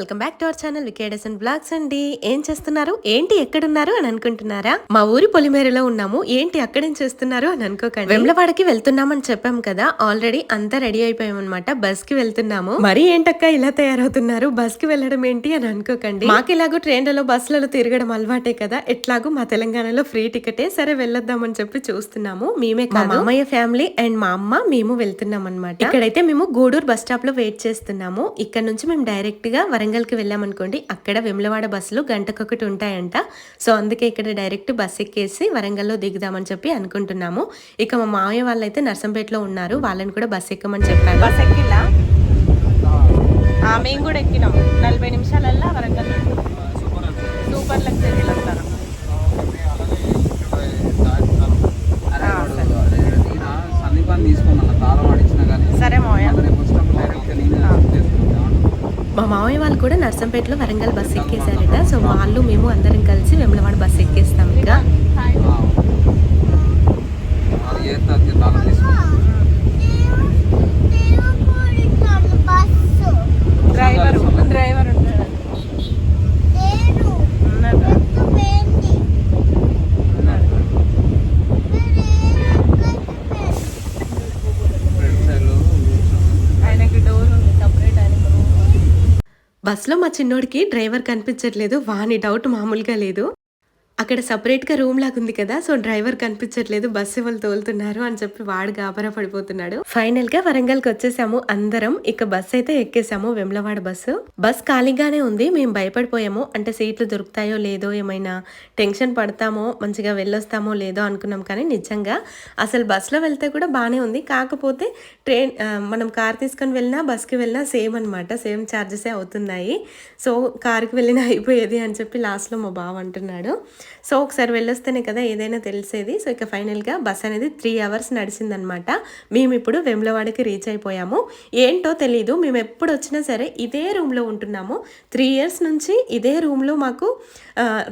Welcome back to our channel వికేడస్ and blogs అండి. ఏం చేస్తున్నారు? ఏంటి ఎక్కడున్నారు అని అనుకుంటున్నారా? మా ఊరి పొలిమేరలో ఉన్నాము. ఏంటి అక్కడేం చేస్తున్నారు అని అనుకోకండి. వెమ్లవాడకి వెళ్తున్నామని చెప్పాం కదా. ఆల్రెడీ అంతా రెడీ అయిపోయాం అనమాట బస్కి వెళ్తున్నాము. మరి ఏంటక్క ఇలా తయారవుతున్నారు? బస్కి వెళ్ళడం ఏంటి అని అనుకోకండి. మాకు ఇలాగో ట్రైన్లలో బస్సులలో తిరగడం అలవాటే కదా. ఎట్లాగో మా తెలంగాణలో ఫ్రీ టికెటే సరే వెళ్ళొద్దామని చెప్పి చూస్తున్నాము. మేమే కాదు. మామయ్య ఫ్యామిలీ అండ్ మా అమ్మ మేము వెళ్తున్నాం అనమాట ఇక్కడైతే మేము గూడూరు బస్ స్టాప్లో వెయిట్ చేస్తున్నాము. ఇక్కడ నుంచి మేము డైరెక్ట్గా వరంగల్ కి వెళ్ళామనుకోండి అక్కడ వెమ్లవాడ బస్సులు గంటకొకటి ఉంటాయంట. సో అందుకే ఇక్కడ డైరెక్ట్ బస్ ఎక్కేసి వరంగల్లో దిగుదామని చెప్పి అనుకుంటున్నాము. ఇక మా మామయ్య వాళ్ళైతే నర్సంపేటలో ఉన్నారు వాళ్ళని కూడా బస్ ఎక్కమని చెప్పాను బస్ ఎక్కిలా ఆ, మేము కూడా ఎక్కినాం. నలభై నిమిషాలల్లా వరంగల్ సూపర్ లగ్జరీలో ఉంటాను సందీపాన్ని తీసుకోమన్న తాళం ఆడించిన కానీ సరే మోయ రేపు వచ్చినప్పుడు డైరెక్ట్గా నేనే చేసుకుంటాను మా మామయ్య వాళ్ళు కూడా నర్సంపేటలో వరంగల్ బస్ ఎక్కేశారట. సో వాళ్ళు మేము అందరం కలిసి వెమ్లవాడ బస్ ఎక్కేస్తాం ఇక. డ్రైవర్ డ్రైవర్ ఉంటాడు ఉన్నాడు. ఉన్నాడు. ఫ్రంట్ సైడ్లో ఆయనకి డోర్ ఉంది సపరేట్ ఆయనకు room ఉంది. బస్సులో మా చిన్నోడికి డ్రైవర్ కనిపించట్లేదు. వాని డౌట్ మామూలుగా లేదు. అక్కడ సపరేట్గా రూమ్ లాగా ఉంది కదా సో డ్రైవర్ కనిపించట్లేదు బస్సు వాళ్ళు తోలుతున్నారు అని చెప్పి వాడు గాబరా పడిపోతున్నాడు. ఫైనల్గా వరంగల్కి వచ్చేసాము అందరం ఇక బస్ అయితే ఎక్కేసాము వెమ్లవాడ బస్సు. బస్ ఖాళీగానే ఉంది మేము భయపడిపోయాము అంటే సీట్లు దొరుకుతాయో లేదో ఏమైనా టెన్షన్ పడతామో మంచిగా వెళ్ళొస్తామో లేదో అనుకున్నాం కానీ నిజంగా అసలు బస్సులో వెళ్తే కూడా బాగానే ఉంది కాకపోతే ట్రైన్ మనం కార్ తీసుకొని వెళ్ళినా బస్కి వెళ్ళినా సేమ్ అనమాట సేమ్ ఛార్జెసే అవుతున్నాయి. సో కార్కి వెళ్ళినా అయిపోయేది అని చెప్పి లాస్ట్లో మా బావ అంటున్నాడు. సో ఒకసారి వెళ్ళొస్తేనే కదా ఏదైనా తెలిసేది. సో ఇక ఫైనల్గా బస్ అనేది త్రీ అవర్స్ నడిచిందనమాట. మేము ఇప్పుడు వెమ్లవాడకి రీచ్ అయిపోయాము. ఏంటో తెలీదు. మేము ఎప్పుడు వచ్చినా సరే ఇదే రూమ్లో ఉంటున్నాము. త్రీ ఇయర్స్ నుంచి ఇదే రూమ్లో మాకు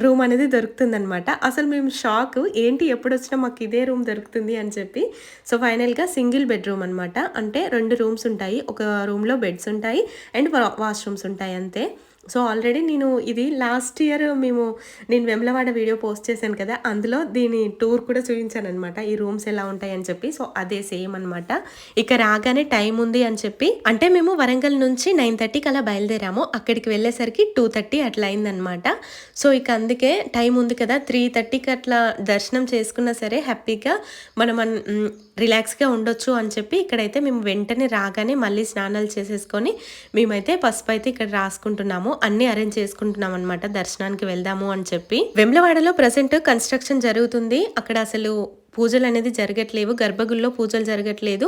రూమ్ అనేది దొరుకుతుందనమాట. అసలు మేము షాక్. ఏంటి ఎప్పుడు వచ్చినా మాకు ఇదే రూమ్ దొరుకుతుంది అని చెప్పి. సో ఫైనల్గా సింగిల్ బెడ్రూమ్ అనమాట. అంటే రెండు రూమ్స్ ఉంటాయి. ఒక రూమ్లో బెడ్స్ ఉంటాయి. అండ్ వాష్రూమ్స్ ఉంటాయి అంతే. సో ఆల్రెడీ నేను ఇది లాస్ట్ ఇయర్ మేము నేను వెమ్లవాడ వీడియో పోస్ట్ చేశాను కదా అందులో దీని టూర్ కూడా చూపించాను అనమాట ఈ రూమ్స్ ఎలా ఉంటాయి అని చెప్పి సో అదే సేమ్ అనమాట ఇక రాగానే టైం ఉంది అని చెప్పి అంటే మేము వరంగల్ నుంచి నైన్ థర్టీకి అలా బయలుదేరాము. అక్కడికి వెళ్ళేసరికి టూ థర్టీ అట్లా అయిందనమాట సో ఇక అందుకే టైం ఉంది కదా త్రీ థర్టీకి అట్లా దర్శనం చేసుకున్నా సరే హ్యాపీగా మనం రిలాక్స్గా ఉండొచ్చు అని చెప్పి ఇక్కడైతే మేము వెంటనే రాగానే మళ్ళీ స్నానాలు చేసేసుకొని మేమైతే పసుపు అయితే ఇక్కడ రాసుకుంటున్నాము. అన్ని అరేంజ్ చేసుకుంటున్నాం అనమాట దర్శనానికి వెళ్దాము అని చెప్పి. వెమ్లవాడలో ప్రజెంట్ కన్స్ట్రక్షన్ జరుగుతుంది. అక్కడ అసలు పూజలు అనేది జరగట్లేవు గర్భగుడిలో పూజలు జరగట్లేదు.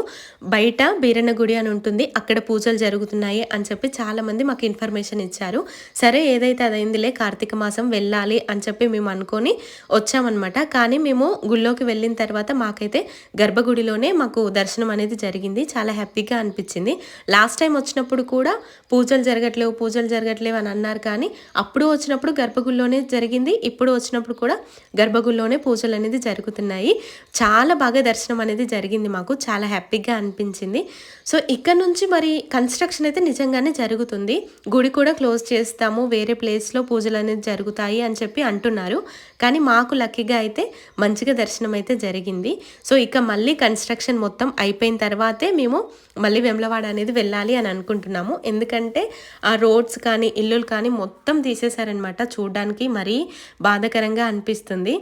బయట బీరన్న గుడి అని ఉంటుంది అక్కడ పూజలు జరుగుతున్నాయి అని చెప్పి చాలా మంది మాకు ఇన్ఫర్మేషన్ ఇచ్చారు. సరే ఏదైతే అదైందిలే కార్తీక మాసం వెళ్ళాలి అని చెప్పి మేము అనుకొని వచ్చామన్నమాట. కానీ మేము గుళ్ళోకి వెళ్ళిన తర్వాత మాకైతే గర్భగుడిలోనే మాకు దర్శనం అనేది జరిగింది. చాలా హ్యాపీగా అనిపించింది. లాస్ట్ టైం వచ్చినప్పుడు కూడా పూజలు జరగట్లేవు పూజలు జరగట్లేవు అని అన్నారు కానీ అప్పుడు వచ్చినప్పుడు గర్భగుడిలోనే జరిగింది ఇప్పుడు వచ్చినప్పుడు కూడా గర్భగుడిలోనే పూజలు అనేది జరుగుతున్నాయి. చాలా బాగా దర్శనం అనేది జరిగింది మాకు. చాలా హ్యాపీగా అనిపించింది. సో ఇక్కడ నుంచి మరి కన్స్ట్రక్షన్ అయితే నిజంగానే జరుగుతుంది. గుడి కూడా క్లోజ్ చేస్తాము. వేరే ప్లేస్లో పూజలు అనేది జరుగుతాయి అని చెప్పి అంటున్నారు. కానీ మాకు లక్కీగా అయితే మంచిగా దర్శనం అయితే జరిగింది. సో ఇక మళ్ళీ కన్స్ట్రక్షన్ మొత్తం అయిపోయిన తర్వాతే మేము మళ్ళీ వెమ్లవాడ అనేది వెళ్ళాలి అని అనుకుంటున్నాము. ఎందుకంటే ఆ రోడ్స్ కానీ ఇల్లులు కానీ మొత్తం తీసేశారనమాట చూడడానికి మరీ బాధాకరంగా అనిపిస్తుంది.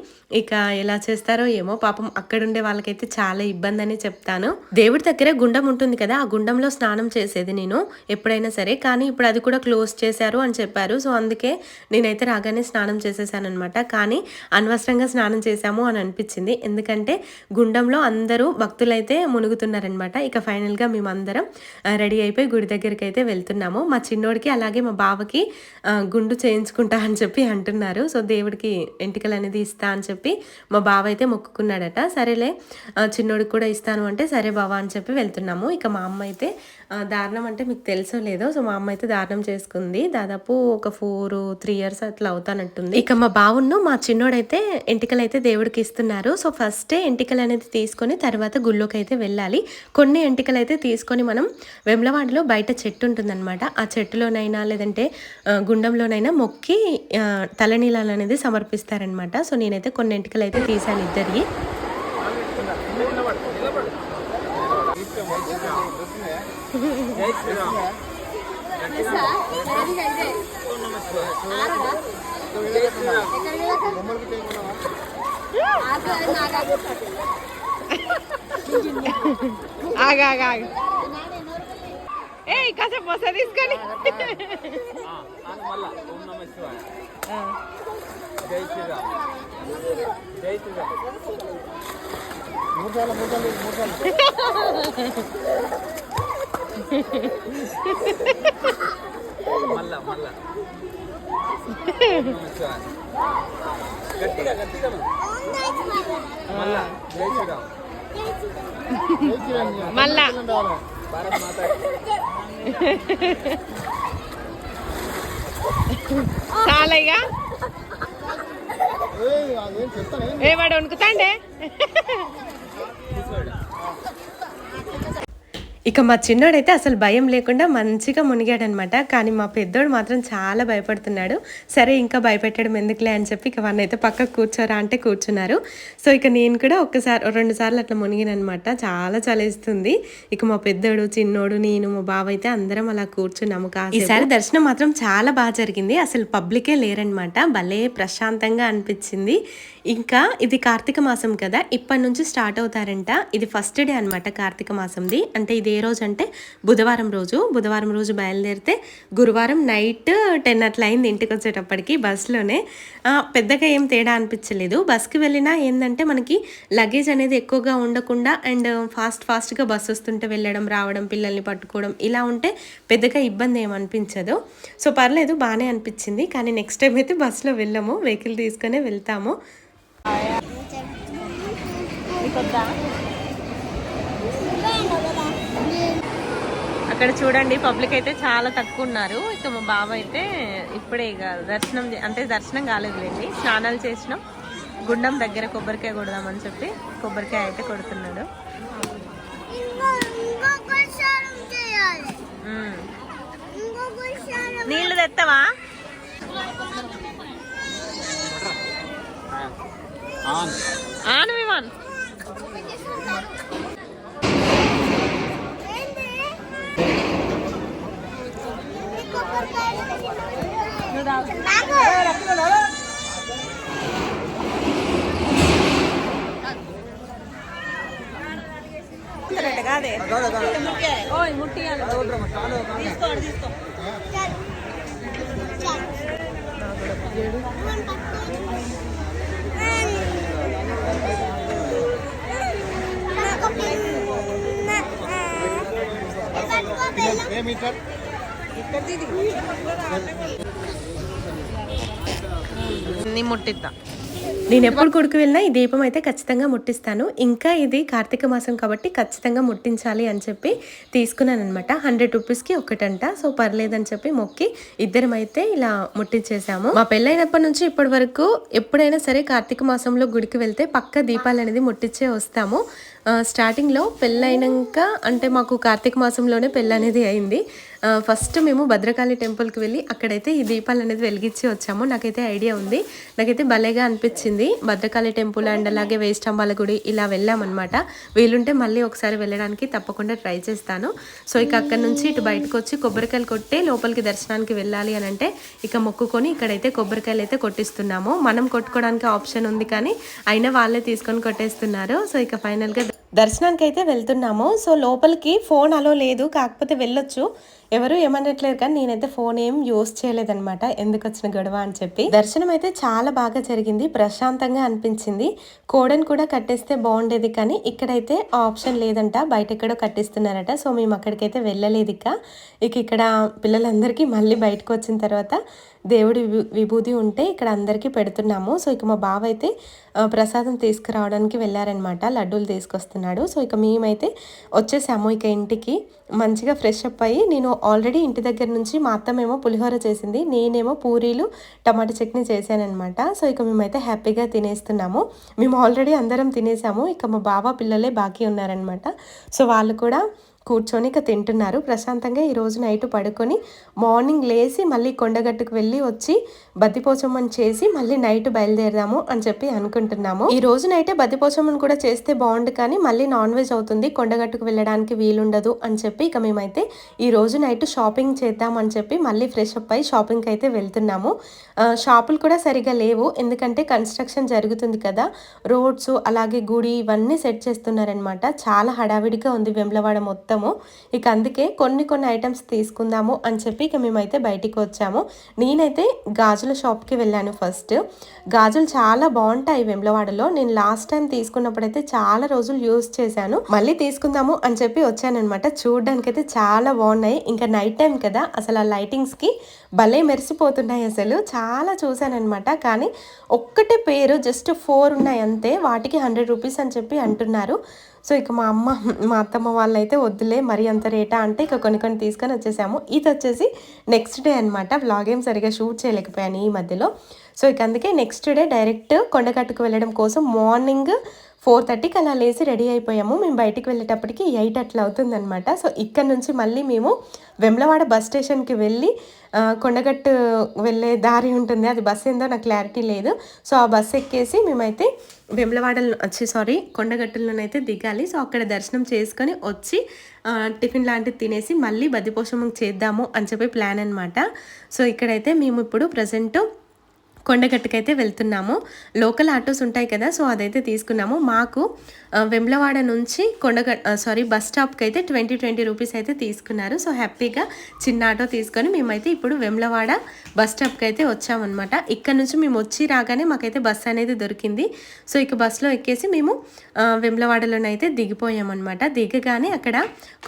ఇక ఎలా చేస్తారో ఏమో పాప అక్కడుండే వాళ్ళకైతే చాలా ఇబ్బంది అని చెప్తాను. దేవుడి దగ్గర గుండం ఉంటుంది కదా ఆ గుండంలో స్నానం చేసేది నేను ఎప్పుడైనా సరే. కానీ ఇప్పుడు అది కూడా క్లోజ్ చేశారు అని చెప్పారు. సో అందుకే నేనైతే రాగానే స్నానం చేసేసాను అనమాట కానీ అనవసరంగా స్నానం చేశాము అని అనిపించింది. ఎందుకంటే గుండంలో అందరూ భక్తులైతే మునుగుతున్నారనమాట ఇక ఫైనల్గా మేమందరం రెడీ అయిపోయి గుడి దగ్గరికి అయితే వెళ్తున్నాము. మా చిన్నోడికి అలాగే మా బావకి గుండు చేయించుకుంటా అని చెప్పి అంటున్నారు. సో దేవుడికి ఎంటికలు అనేది ఇస్తా అని చెప్పి మా బావ అయితే మొక్కుకున్నాడు మొక్కుకున్నాడట సరేలే ఆ, చిన్నోడికి కూడా ఇస్తాను అంటే సరే బావా అని చెప్పి వెళ్తున్నాము. ఇక మా అమ్మ అయితే దారుణం అంటే మీకు తెలుసో లేదో సో మా అమ్మ అయితే దారుణం చేసుకుంది. దాదాపు ఒక ఫోర్ త్రీ ఇయర్స్ అట్లా అవుతానట్టుంది ఇక మా బావును మా చిన్నోడైతే ఎంటికలు అయితే దేవుడికి ఇస్తున్నారు. సో ఫస్టే ఎంటికలు అనేది తీసుకొని తర్వాత గుళ్ళోకి అయితే వెళ్ళాలి. కొన్ని ఎంటికలు అయితే తీసుకొని మనం వెమ్లవాడలో బయట చెట్టు ఉంటుందన్నమాట. ఆ చెట్టులోనైనా లేదంటే గుండంలోనైనా మొక్కి తలనీలాలు అనేది సమర్పిస్తారనమాట సో నేనైతే కొన్ని ఎంటికలు అయితే తీసాను ఇద్దరికి ఆగా ఏ కాసేపు వస్తా తీసుకొని. జై శ్రీరామ్. జై శ్రీరామ్. మళ్ళా మళ్ళా ఓం నమ శివాయ గట్టిగా గట్టిగా. మళ్ళా. జై శ్రీరామ్ మళ్ళా. భారత్ మాతా. చాలయ్యా. ఏ వాడు వణుకుతాండే? ఇక మా చిన్నోడైతే అసలు భయం లేకుండా మంచిగా మునిగాడనమాట. కానీ మా పెద్దోడు మాత్రం చాలా భయపడుతున్నాడు. సరే ఇంకా భయపెట్టడం ఎందుకులే అని చెప్పి ఇక వాళ్ళైతే పక్కకు కూర్చోరా అంటే కూర్చున్నారు. సో ఇక నేను కూడా ఒక్కసారి రెండు సార్లు అట్లా మునిగినమాట చాలా చలేస్తుంది. ఇక మా పెద్దోడు చిన్నోడు నేను మా బావ అయితే అందరం అలా కూర్చున్నాము కాదు ఈసారి దర్శనం మాత్రం చాలా బాగా జరిగింది. అసలు పబ్లికే లేరనమాట. భలే ప్రశాంతంగా అనిపించింది. ఇంకా ఇది కార్తీక మాసం కదా ఇప్పటి నుంచి స్టార్ట్ అవుతారంట. ఇది ఫస్ట్ డే అనమాట కార్తీక మాసంది. అంటే ఇది ఏ రోజు అంటే బుధవారం రోజు. బుధవారం రోజు బయలుదేరితే గురువారం నైట్ టెన్ అట్లా అయింది ఇంటికి వచ్చేటప్పటికి బస్సులోనే పెద్దగా ఏం తేడా అనిపించలేదు. బస్కి వెళ్ళినా ఏంటంటే మనకి లగేజ్ అనేది ఎక్కువగా ఉండకుండా అండ్ ఫాస్ట్ ఫాస్ట్గా బస్సు వస్తుంటే వెళ్ళడం రావడం పిల్లల్ని పట్టుకోవడం ఇలా ఉంటే పెద్దగా ఇబ్బంది ఏమనిపించదు సో పర్లేదు బాగానే అనిపించింది. కానీ నెక్స్ట్ టైం అయితే బస్సులో వెళ్ళము. వెహికల్ తీసుకునే వెళ్తాము. అక్కడ చూడండి పబ్లిక్ అయితే చాలా తక్కువ ఉన్నారు. ఇక మా బావ అయితే ఇప్పుడే ఇక దర్శనం అంటే దర్శనం కాలేదులేండి స్నానాలు చేసినాం. గుండం దగ్గర కొబ్బరికాయ కొడదామని చెప్పి కొబ్బరికాయ అయితే కొడుతున్నాడు. నీళ్ళు తెస్తావా ఆన్. విమాన్ కాదే. ఓయ్ ముట్టి తీసుకోండి తీసుకో. ए मीटर నేను ఎప్పుడు కొడుకు వెళ్ళినా ఈ దీపం అయితే ఖచ్చితంగా ముట్టిస్తాను. ఇంకా ఇది కార్తీక మాసం కాబట్టి ఖచ్చితంగా ముట్టించాలి అని చెప్పి తీసుకున్నాను అనమాట హండ్రెడ్ రూపీస్కి ఒకటంట. సో పర్లేదని చెప్పి మొక్కి ఇద్దరం అయితే ఇలా ముట్టించేసాము. మా పెళ్ళైనప్పటి నుంచి ఇప్పటి వరకు ఎప్పుడైనా సరే కార్తీక మాసంలో గుడికి వెళ్తే పక్క దీపాలు అనేది ముట్టించే వస్తాము. స్టార్టింగ్లో పెళ్ళైనాక అంటే మాకు కార్తీక మాసంలోనే పెళ్ళి అనేది అయింది. ఫస్ట్ మేము భద్రకాళి టెంపుల్కి వెళ్ళి అక్కడైతే ఈ దీపాలు అనేది వెలిగించి వచ్చాము. నాకైతే ఐడియా ఉంది. నాకైతే భలేగా అనిపించింది. భద్రకాళి టెంపుల్ అండ్ అలాగే వేస్టంబాల గుడి ఇలా వెళ్ళామన్నమాట. వీలుంటే మళ్ళీ ఒకసారి వెళ్ళడానికి తప్పకుండా ట్రై చేస్తాను. సో ఇక అక్కడ నుంచి ఇటు బయటకు వచ్చి కొబ్బరికాయలు కొట్టే లోపలికి దర్శనానికి వెళ్ళాలి అని అంటే ఇక మొక్కుకొని ఇక్కడైతే కొబ్బరికాయలు అయితే కొట్టిస్తున్నాము. మనం కొట్టుకోవడానికి ఆప్షన్ ఉంది కానీ అయినా వాళ్ళే తీసుకొని కొట్టేస్తున్నారు. సో ఇక ఫైనల్గా దర్శనానికి అయితే వెళ్తున్నాము. సో లోపలికి ఫోన్ అలో లేదు. కాకపోతే వెళ్ళొచ్చు. ఎవరు ఏమనట్లేదు కానీ నేనైతే ఫోన్ ఏం యూస్ చేయలేదనమాట ఎందుకు వచ్చిన గొడవ అని చెప్పి. దర్శనం అయితే చాలా బాగా జరిగింది. ప్రశాంతంగా అనిపించింది. కోడని కూడా కట్టేస్తే బాగుండేది కానీ ఇక్కడైతే ఆప్షన్ లేదంట. బయట ఎక్కడో కట్టిస్తున్నారట. సో మేము అక్కడికైతే వెళ్ళలేదు ఇక. ఇక ఇక్కడ పిల్లలందరికీ మళ్ళీ బయటకు వచ్చిన తర్వాత దేవుడి విభూ- విభూది ఉంటే ఇక్కడ అందరికీ పెడుతున్నాము. సో ఇక మా బావ అయితే ప్రసాదం తీసుకురావడానికి వెళ్ళారనమాట లడ్డూలు తీసుకొస్తున్నాడు. సో ఇక మేమైతే వచ్చేసాము ఇక ఇంటికి. మంచిగా ఫ్రెష్ అప్ అయ్యి నేను ఆల్రెడీ ఇంటి దగ్గర నుంచి మా అత్తమేమో పులిహోర చేసింది నేనేమో పూరీలు టమాటా చట్నీ చేశానమాట సో ఇక మేమైతే హ్యాపీగా తినేస్తున్నాము. మేము ఆల్రెడీ అందరం తినేసాము ఇక మా బావ పిల్లలే బాకీ ఉన్నారనమాట సో వాళ్ళు కూడా కూర్చొని ఇక తింటున్నారు. ప్రశాంతంగా ఈరోజు నైట్ పడుకొని మార్నింగ్ లేచి మళ్ళీ కొండగట్టుకు వెళ్ళి వచ్చి బద్దిపోచమ్మని చేసి మళ్ళీ నైట్ బయలుదేరదాము అని చెప్పి అనుకుంటున్నాము. ఈ రోజు నైటే బద్దిపోచమ్మని కూడా చేస్తే బాగుండు కానీ మళ్ళీ నాన్ వెజ్ అవుతుంది. కొండగట్టుకు వెళ్ళడానికి వీలుండదు అని చెప్పి ఇక మేమైతే ఈ రోజు నైట్ షాపింగ్ చేద్దాం అని చెప్పి మళ్ళీ ఫ్రెష్ అప్ అయి షాపింగ్కి అయితే వెళ్తున్నాము. షాపులు కూడా సరిగా లేవు. ఎందుకంటే కన్స్ట్రక్షన్ జరుగుతుంది కదా. రోడ్స్ అలాగే గుడి ఇవన్నీ సెట్ చేస్తున్నారనమాట చాలా హడావిడిగా ఉంది వెమ్లవాడ మొత్తము. ఇక అందుకే కొన్ని కొన్ని ఐటమ్స్ తీసుకుందాము అని చెప్పి ఇక మేమైతే బయటికి వచ్చాము. నేనైతే గాజుల షాప్కి వెళ్ళాను ఫస్ట్. గాజులు చాలా బాగుంటాయి వెమ్లవాడలో. నేను లాస్ట్ టైం తీసుకున్నప్పుడైతే చాలా రోజులు యూజ్ చేశాను. మళ్ళీ తీసుకుందాము అని చెప్పి వచ్చానమాట చూడడానికి అయితే చాలా బాగున్నాయి. ఇంకా నైట్ టైం కదా అసలు ఆ లైటింగ్స్కి భలే మెరిసిపోతున్నాయి అసలు. చాలా చూశానమాట కానీ ఒక్కటే పేరు జస్ట్ ఫోర్ ఉన్నాయి అంతే. వాటికి హండ్రెడ్ రూపీస్ అని చెప్పి అంటున్నారు. సో ఇక మా అమ్మ మా అత్తమ్మ వాళ్ళు అయితే వద్దులే మరి అంత రేటా అంటే ఇక కొన్ని కొన్ని తీసుకొని వచ్చేసాము. ఇది వచ్చేసి నెక్స్ట్ డే అనమాట వ్లాగ్ ఏం సరిగా షూట్ చేయలేకపోయాను ఈ మధ్యలో. సో ఇక అందుకే నెక్స్ట్ డే డైరెక్ట్ కొండగట్టుకు వెళ్ళడం కోసం మార్నింగ్ ఫోర్ థర్టీకి అలా లేచి రెడీ అయిపోయాము. మేము బయటికి వెళ్ళేటప్పటికి ఎయిట్ అట్లా అవుతుందన్నమాట. సో ఇక్కడ నుంచి మళ్ళీ మేము వెమ్లవాడ బస్ స్టేషన్కి వెళ్ళి కొండగట్టు వెళ్ళే దారి ఉంటుంది. అది బస్ ఏందో నాకు క్లారిటీ లేదు. సో ఆ బస్ ఎక్కేసి మేమైతే వెమ్లవాడలో వచ్చి సారీ కొండగట్టులోనైతే దిగాలి. సో అక్కడ దర్శనం చేసుకొని వచ్చి టిఫిన్ లాంటిది తినేసి మళ్ళీ బద్దిపోషమం చేద్దాము అని చెప్పి ప్లాన్ అనమాట సో ఇక్కడైతే మేము ఇప్పుడు ప్రజెంట్ కొండగట్టుకైతే వెళ్తున్నాము. లోకల్ ఆటోస్ ఉంటాయి కదా సో అదైతే తీసుకున్నాము. మాకు ఆ, వెమ్లవాడ నుంచి కొండగట్ సారీ బస్ స్టాప్కి అయితే ట్వంటీ ట్వంటీ రూపీస్ అయితే తీసుకున్నారు. సో హ్యాపీగా చిన్న ఆటో తీసుకొని మేమైతే ఇప్పుడు వెమ్లవాడ బస్ స్టాప్కి అయితే వచ్చామన్నమాట. ఇక్కడ నుంచి మేము వచ్చి రాగానే మాకైతే బస్ అనేది దొరికింది. సో ఇక బస్సులో ఎక్కేసి మేము ఆ, వెమ్లవాడలోనైతే దిగిపోయామన్నమాట. దిగగానే అక్కడ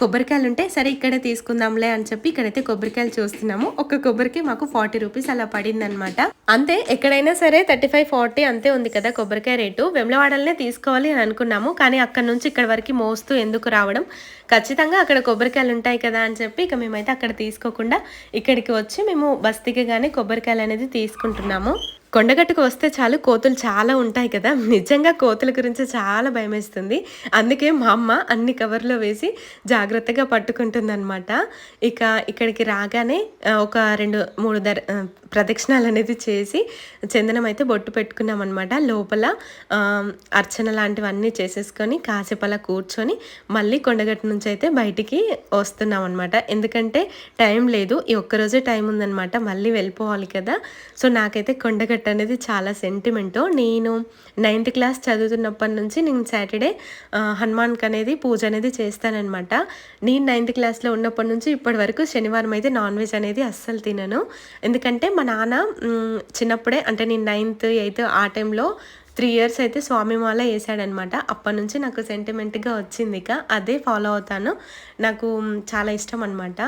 కొబ్బరికాయలు ఉంటే సరే ఇక్కడే తీసుకుందాంలే అని చెప్పి ఇక్కడైతే కొబ్బరికాయలు చూస్తున్నాము. ఒక కొబ్బరికి మాకు ఫార్టీ రూపీస్ అలా పడిందనమాట అంతే ఎక్కడైనా సరే థర్టీ ఫైవ్ ఫార్టీ అంతే ఉంది కదా కొబ్బరికాయ రేటు. వెమ్లవాడలనే తీసుకోవాలి అని అనుకున్నాము కానీ అక్కడ నుంచి ఇక్కడ వరకు మోస్తూ ఎందుకు రావడం? ఖచ్చితంగా అక్కడ కొబ్బరికాయలు ఉంటాయి కదా అని చెప్పి ఇక మేమైతే అక్కడ తీసుకోకుండా ఇక్కడికి వచ్చి మేము బస్ దిగగానే కొబ్బరికాయలు అనేది తీసుకుంటున్నాము. కొండగట్టుకు వస్తే చాలు కోతులు చాలా ఉంటాయి కదా. నిజంగా కోతుల గురించి చాలా భయమేస్తుంది అందుకే మా అమ్మ అన్ని కవర్లో వేసి జాగ్రత్తగా పట్టుకుంటుందన్నమాట. ఇక ఇక్కడికి రాగానే ఒక రెండు మూడు దర్ ప్రదక్షిణాలు అనేది చేసి చందనం అయితే బొట్టు పెట్టుకున్నాం అనమాట లోపల అర్చన లాంటివన్నీ చేసేసుకొని కాసేపు అలా కూర్చొని మళ్ళీ కొండగట్టు నుంచి అయితే బయటికి వస్తున్నాం అనమాట ఎందుకంటే టైం లేదు ఈ ఒక్కరోజే టైం ఉందన్నమాట. మళ్ళీ వెళ్ళిపోవాలి కదా. సో నాకైతే కొండగట్టు అనేది చాలా సెంటిమెంటు నేను నైన్త్ క్లాస్ చదువుతున్నప్పటి నుంచి నేను సాటర్డే హనుమాన్కి అనేది పూజ అనేది చేస్తానన్నమాట. నేను నైన్త్ క్లాస్లో ఉన్నప్పటి నుంచి ఇప్పటి వరకు శనివారం అయితే నాన్ వెజ్ అనేది అస్సలు తినను. ఎందుకంటే మా నాన్న చిన్నప్పుడే అంటే నేను నైన్త్ ఎయిత్ ఆ టైంలో త్రీ ఇయర్స్ అయితే స్వామి మాల వేసాడనమాట. అప్పటి నుంచి నాకు సెంటిమెంట్గా వచ్చింది ఇక. అదే ఫాలో అవుతాను. నాకు చాలా ఇష్టం అనమాట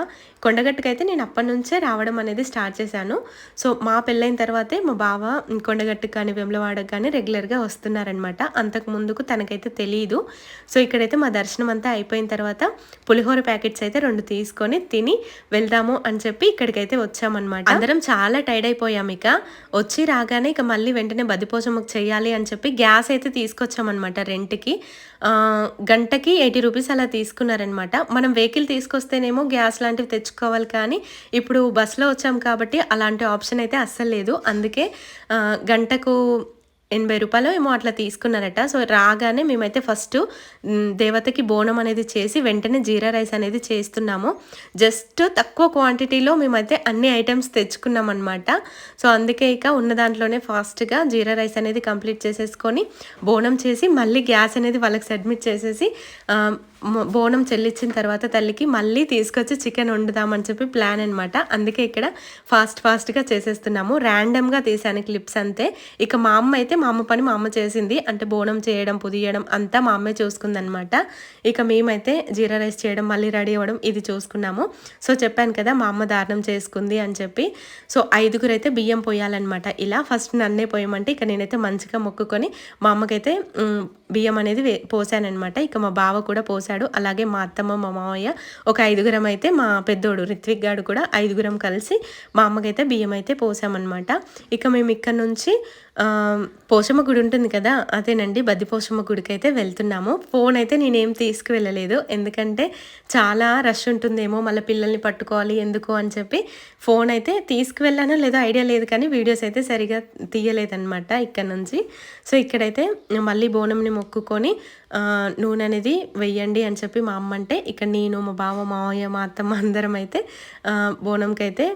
కొండగట్టుకైతే నేను అప్పటి నుంచే రావడం అనేది స్టార్ట్ చేశాను. సో మా పెళ్ళైన తర్వాతే మా బావ కొండగట్టు కొండగట్టుకు కానీ వెమ్లవాడకు కానీ రెగ్యులర్గా వస్తున్నారనమాట. అంతకు ముందుకు తనకైతే తెలియదు సో ఇక్కడైతే మా దర్శనం అంతా అయిపోయిన తర్వాత పులిహోర ప్యాకెట్స్ అయితే రెండు తీసుకొని తిని వెళ్దాము అని చెప్పి ఇక్కడికైతే వచ్చామన్నమాట అందరం చాలా టైర్డ్ అయిపోయాం ఇక. వచ్చి రాగానే ఇక మళ్ళీ వెంటనే బదిపోచమ్మకు చేయాలి అని చెప్పి గ్యాస్ అయితే తీసుకొచ్చామన్నమాట రెంట్కి. గంటకి ఎయిటీ రూపీస్ అలా తీసుకున్నారనమాట మనం వెహికల్ తీసుకొస్తేనేమో గ్యాస్ లాంటివి తెచ్చుకోవాలి కానీ ఇప్పుడు బస్సులో వచ్చాం కాబట్టి అలాంటి ఆప్షన్ అయితే అస్సలు లేదు. అందుకే గంటకు ఎనభై రూపాయలు ఏమో అట్లా తీసుకున్నారట. సో రాగానే మేమైతే ఫస్ట్ దేవతకి బోనం అనేది చేసి వెంటనే జీరా రైస్ అనేది చేస్తున్నాము. జస్ట్ తక్కువ క్వాంటిటీలో మేమైతే అన్ని ఐటమ్స్ తెచ్చుకున్నాం అనమాట సో అందుకే ఇక ఉన్న దాంట్లోనే ఫాస్ట్గా జీరా రైస్ అనేది కంప్లీట్ చేసేసుకొని బోనం చేసి మళ్ళీ గ్యాస్ అనేది వాళ్ళకి సబ్మిట్ చేసేసి బోనం చెల్లించిన తర్వాత తల్లికి మళ్ళీ తీసుకొచ్చి చికెన్ వండుదామని చెప్పి ప్లాన్ అనమాట అందుకే ఇక్కడ ఫాస్ట్ ఫాస్ట్గా చేసేస్తున్నాము. ర్యాండమ్గా తీసాను క్లిప్స్ అంతే. ఇక మా అమ్మ అయితే మా అమ్మ పని మా అమ్మ చేసింది. అంటే బోనం చేయడం పుదియడం అంతా మా అమ్మే చూసుకుందనమాట ఇక మేమైతే జీరా రైస్ చేయడం మళ్ళీ రెడీ అవ్వడం ఇది చూసుకున్నాము. సో చెప్పాను కదా మా అమ్మ దారుణం చేసుకుంది అని చెప్పి. సో ఐదుగురు అయితే బియ్యం పోయాలన్నమాట. ఇలా ఫస్ట్ నన్నే పోయమంటే ఇక నేనైతే మంచిగా మొక్కుకొని మా అమ్మకైతే బియ్యం అనేది వే పోసానమాట ఇక మా బావ కూడా పోసాడు. అలాగే మా అత్తమ్మ మా మావయ్య ఒక ఐదుగురం అయితే మా పెద్దోడు రిత్విక్ గాడు కూడా ఐదుగురం కలిసి మా అమ్మకైతే బియ్యం అయితే పోసామన్నమాట. ఇక మేము ఇక్కడ నుంచి పోషమ్మ గుడి ఉంటుంది కదా అదేనండి బద్ది పోషమ్మ గుడికి అయితే వెళ్తున్నాము. ఫోన్ అయితే నేనేం తీసుకువెళ్ళలేదు. ఎందుకంటే చాలా రష్ ఉంటుందేమో మళ్ళీ పిల్లల్ని పట్టుకోవాలి ఎందుకు అని చెప్పి ఫోన్ అయితే తీసుకువెళ్ళానో లేదో ఐడియా లేదు కానీ వీడియోస్ అయితే సరిగా తీయలేదన్నమాట ఇక్కడ నుంచి. సో ఇక్కడైతే మళ్ళీ బోనంని మొక్కుకొని నూనె అనేది వెయ్యండి అని చెప్పి మా అమ్మ అంటే ఇక్కడ నేను మా బావ మావయ్య మా అత్తమ్మ అందరం అయితే బోనంకైతే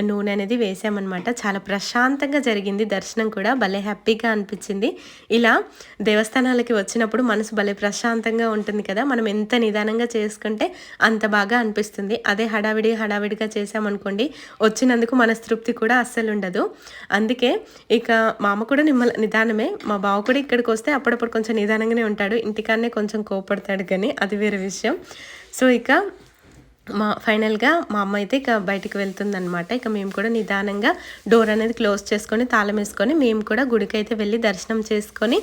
నూనె అనేది వేసామన్నమాట. చాలా ప్రశాంతంగా జరిగింది. దర్శనం కూడా భలే హ్యాపీగా అనిపించింది. ఇలా దేవస్థానాలకి వచ్చినప్పుడు మనసు భలే ప్రశాంతంగా ఉంటుంది కదా. మనం ఎంత నిదానంగా చేసుకుంటే అంత బాగా అనిపిస్తుంది. అదే హడావిడి హడావిడిగా చేసామనుకోండి వచ్చినందుకు మనస్తృప్తి కూడా అస్సలు ఉండదు. అందుకే ఇక మామ కూడా నిమ్మల నిదానమే. మా బావ కూడా ఇక్కడికి వస్తే అప్పుడప్పుడు కొంచెం నిదానంగానే ఉంటాడు. ఇంటికాడనే కొంచెం కోపడతాడు కానీ అది వేరే విషయం. సో ఇక మా ఫైనల్గా మా అమ్మ అయితే ఇక బయటికి వెళ్తుందనమాట ఇక మేము కూడా నిదానంగా డోర్ అనేది క్లోజ్ చేసుకొని తాళం వేసుకొని మేము కూడా గుడికి అయితే వెళ్ళి దర్శనం చేసుకొని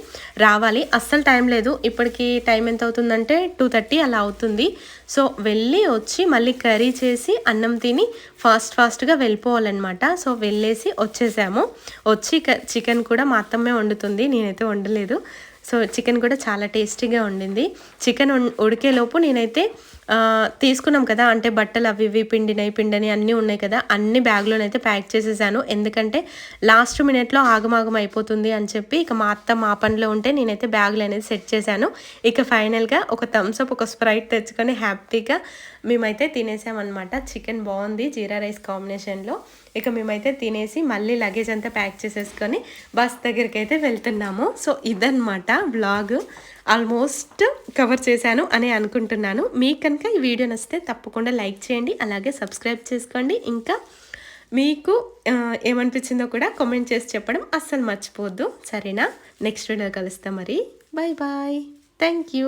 రావాలి. అస్సలు టైం లేదు. ఇప్పటికి టైం ఎంత అవుతుందంటే టూ థర్టీ అలా అవుతుంది. సో వెళ్ళి వచ్చి మళ్ళీ కర్రీ చేసి అన్నం తిని ఫాస్ట్ ఫాస్ట్గా వెళ్ళిపోవాలన్నమాట. సో వెళ్ళేసి వచ్చేసాము. వచ్చి చికెన్ కూడా మా అత్తమ్మే వండుతుంది. నేనైతే వండలేదు. సో చికెన్ కూడా చాలా టేస్టీగా ఉండింది చికెన్ ఉడికేలోపు నేనైతే తీసుకున్నాం కదా అంటే బట్టలు అవి ఇవి పిండినవి పిండని అన్నీ ఉన్నాయి కదా అన్ని బ్యాగ్లోనైతే ప్యాక్ చేసేసాను. ఎందుకంటే లాస్ట్ మినిట్లో ఆగమాగం అయిపోతుంది అని చెప్పి ఇక మా అత్త మా పనిలో ఉంటే నేనైతే బ్యాగులు అనేది సెట్ చేశాను. ఇక ఫైనల్గా ఒక థమ్స్అప్ ఒక స్ప్రైట్ తెచ్చుకొని హ్యాపీగా మేమైతే తినేసామన్నమాట. చికెన్ బాగుంది జీరా రైస్ కాంబినేషన్లో. ఇక మేమైతే తినేసి మళ్ళీ లగేజ్ అంతా ప్యాక్ చేసేసుకొని బస్ దగ్గరికి అయితే వెళ్తున్నాము. సో ఇదన్నమాట బ్లాగ్. ఆల్మోస్ట్ కవర్ చేశాను అని అనుకుంటున్నాను. మీకు కనుక ఈ వీడియో నచ్చితే తప్పకుండా లైక్ చేయండి అలాగే సబ్స్క్రైబ్ చేసుకోండి. ఇంకా మీకు ఏమనిపించిందో కూడా కామెంట్ చేసి చెప్పడం అస్సలు మర్చిపోవద్దు. సరేనా? నెక్స్ట్ వీడియో కలుస్తాం మరి. Bye bye thank you.